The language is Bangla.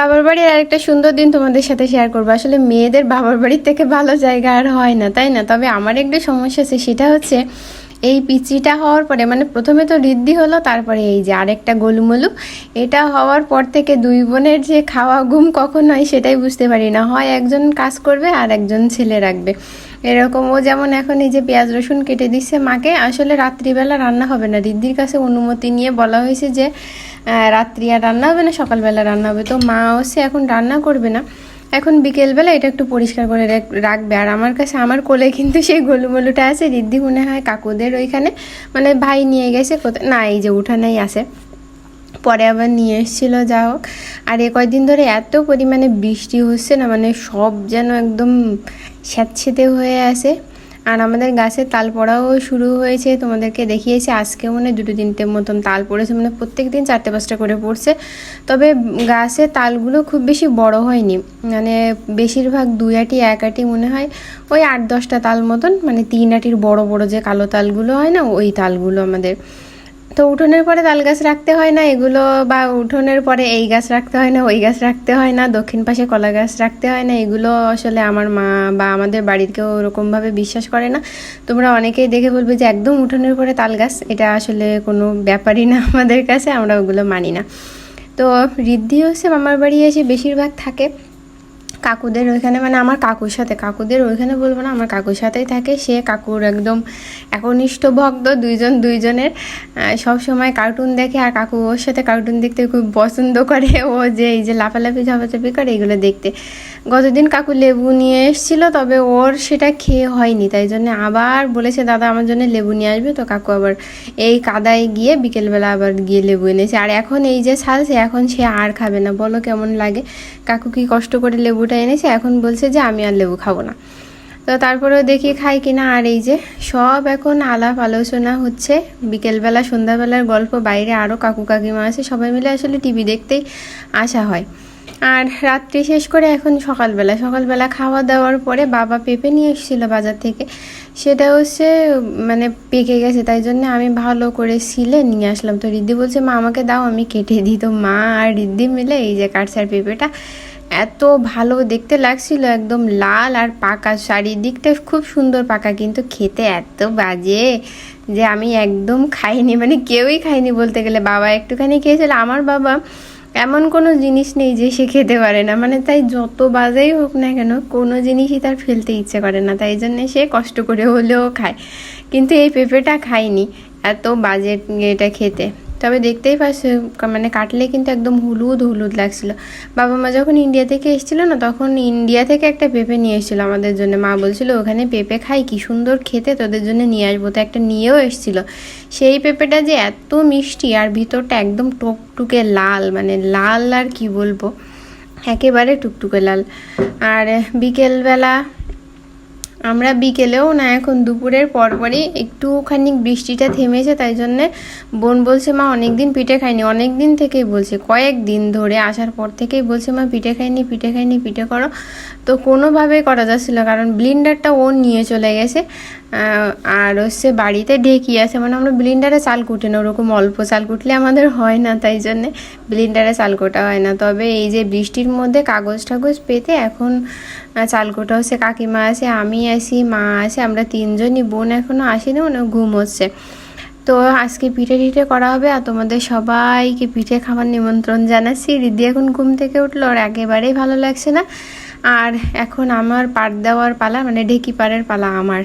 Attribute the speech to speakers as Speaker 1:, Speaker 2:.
Speaker 1: বাবার বাড়ির আরেকটা সুন্দর দিন তোমাদের সাথে শেয়ার করব। আসলে মেয়েদের বাবার বাড়ির থেকে ভালো জায়গা আর হয় না, তাই না? তবে আমার একটা সমস্যা আছে, সেটা হচ্ছে এই পিচিটা হওয়ার পরে মানে প্রথমে তো রিদ্ধি হলো, তারপরে এই যে আরেকটা গোলুমলু, এটা হওয়ার পর থেকে দুই বোনের যে খাওয়া ঘুম কখন হয় সেটাই বুঝতে পারি না। হয় একজন কাজ করবে আর একজন ছেলে রাখবে। এরকম ও যেমন এখন এই যে পেঁয়াজ রসুন কেটে দিচ্ছে মাকে আসলে রাত্রিবেলা রান্না হবে না। দিদির কাছে অনুমতি নিয়ে বলা হয়েছে যে রাত্রি আর রান্না হবে না, সকালবেলা রান্না হবে। তো মা হচ্ছে এখন রান্না করবে না। এখন বিকেলবেলা এটা একটু পরিষ্কার করে রাখ- রাখবে। আর আমার কাছে আমার কোলে কিন্তু সেই গোলুমলুটা আছে। রিদ্ধি মনে হয় কাকুদের ওইখানে মানে ভাই নিয়ে গেছে কোথায়? না, এই যে উঠানেই আছে। পরে আবার নিয়ে এসেছিল যা হোক। আর এ কয়দিন ধরে এত পরিমাণে বৃষ্টি হচ্ছে না মানে সব যেন একদম স্যাঁতসেঁতে হয়ে আছে। আর আমাদের গাছে তাল পড়াও শুরু হয়েছে, তোমাদেরকে দেখিয়েছি, আজকে মনে দুটো তিনটে মতন তাল পড়েছে মানে প্রত্যেক দিন চারটে পাঁচটা করে পড়ছে। তবে গাছে তালগুলো খুব বেশি বড় হয়নি মানে বেশিরভাগ দুই আটি, এক আটি মনে হয়, ওই আট দশটা তাল মতন মানে তিন আটির বড় বড় যে কালো তালগুলো হয় না, ওই তালগুলো আমাদের। তো উঠোনের পরে তাল গাছ রাখতে হয় না, এগুলো বা উঠোনের পরে এই গাছ রাখতে হয় না, ওই গাছ রাখতে হয় না, দক্ষিণ পাশে কলা গাছ রাখতে হয় না, এগুলো আসলে আমার মা বা আমাদের বাড়ির কেউ ওরকমভাবে বিশ্বাস করে না। তোমরা অনেকেই দেখে বলবে যে একদম উঠোনের পরে তাল গাছ, এটা আসলে কোনো ব্যাপারই না আমাদের কাছে, আমরা ওগুলো মানি না। তো ঋদ্ধি হচ্ছে মামার বাড়ি এসে বেশিরভাগ থাকে। কাকুদের ওইখানে মানে আমার কাকুর সাথে, কাকুদের ওইখানে বলব না, আমার কাকুর সাথেই থাকে। সে কাকুর একদম একনিষ্ঠ ভক্ত, দুইজন দুইজনের সব সময় কার্টুন দেখে, আর কাকু ওর সাথে কার্টুন দেখতে খুব পছন্দ করে। ও যে এই যে লাফালাফি, ঝাপাঝাপি করে, এগুলো দেখতে। গতদিন কাকু লেবু নিয়ে এসেছিল, তবে ওর সেটা খেয়ে হয়নি, তাই জন্য আবার বলেছে, দাদা, আমার জন্য লেবু নিয়ে আসবে। তো কাকু আবার এই কাদায় গিয়ে বিকেলবেলা আবার গিয়ে লেবু এনেছে। আর এখন এই যে ছালছে এখন সে আর খাবে না। বলো কেমন লাগে? কাকু কি কষ্ট করে লেবুটা এনেছে? এখন বলছে যে, আমি আর লেবু খাব না। তো তারপরেও দেখি খাই কিনা আর এই যে সব এখন আলাপ আলোচনা হচ্ছে। বিকেলবেলা, সন্ধ্যাবেলার গল্প, বাইরে আরও কাকু কাকিমা আছে। সবাই মিলে আসলে টিভি দেখতেই আসা হয়। আর রাত্রি শেষ করে এখন সকালবেলা সকালবেলা খাওয়া দাওয়ার পরে বাবা পেঁপে নিয়ে এসেছিল বাজার থেকে। সেটা হচ্ছে মানে পেকে গেছে, তাই জন্য আমি ভালো করে সিলে নিয়ে আসলাম। তো রিদ্ধি বলছে, মা, আমাকে দাও, আমি কেটে দিই। তো মা আর রিদ্ধি মিলে এই যে কাটছে আর পেঁপেটা, এত ভালো দেখতে লাগছিল, একদম লাল আর পাকা। চারিদিকটা খুব সুন্দর পাকা, কিন্তু খেতে এত বাজে যে আমি একদম খাইনি মানে কেউই খাইনি বলতে গেলে। বাবা একটুখানি খেয়েছিল। আমার বাবা এমন কোনো জিনিস নেই যে সে খেতে পারে না। মানে তাই যত বাজেই হোক না কেন, কোনো জিনিসই তার ফেলতে ইচ্ছে করে না। তাই জন্যে সে কষ্ট করে হলেও খায়। কিন্তু এই পেঁপেটা খায়নি। এত বাজে এটা খেতে। তবে দেখতেই পাচ্ছ মানে কাটলে কিন্তু একদম হলুদ হলুদ লাগছিল। বাবা মা যখন ইন্ডিয়া থেকে এসেছিল না, তখন ইন্ডিয়া থেকে একটা পেঁপে নিয়ে এসেছিল আমাদের জন্য। মা বলছিল, ওখানে পেঁপে খাই, কি সুন্দর খেতে, তোদের জন্য নিয়ে আসব। তো একটা নিয়েও এসেছিল। সেই পেঁপেটা যে এত মিষ্টি, আর ভিতরটা একদম টকটুকে লাল মানে লাল আর কি বলব, একেবারে টুকটুকে লাল। আর বিকেলবেলা আমরা বিকেলেও না, এখন দুপুরের পরপরই একটুখানি বৃষ্টিটা থেমেছে, তাই জন্যে বোন বলছে, মা অনেক দিন পিঠে খাইনি। অনেক দিন থেকেই বলছে, কয়েক দিন ধরে আসার পর থেকেই বলছে, মা, পিঠে খাইনি পিঠে খাইনি, পিঠে করো। তো কোনোভাবেই করা যাচ্ছিল কারণ ব্লিন্ডারটা ও নিয়ে চলে গেছে। আর হচ্ছে বাড়িতে ঢেকি আছে মানে আমরা ব্লিন্ডারে চাল কুটে না, ওরকম অল্প চাল কুটলে আমাদের হয় না, তাই জন্যে ব্লিন্ডারে চাল কোটা হয় না। তবে এই যে বৃষ্টির মধ্যে কাগজ টাগজ পেতে এখন চাল কোটা হচ্ছে কাকিমা আছে, আমি আছি, মা আছে, আমরা তিনজনই বোন এখনও আসিনি ওনা ঘুম হচ্ছে। তো আজকে পিঠে টিঠে করা হবে আর তোমাদের সবাইকে পিঠে খাবার নিমন্ত্রণ জানাচ্ছি। রিদি এখন ঘুম থেকে উঠল, আর একেবারেই ভালো লাগছে না। আর এখন আমার পাট দেওয়ার পালা মানে ঢেকি পাড়ের পালা আমার।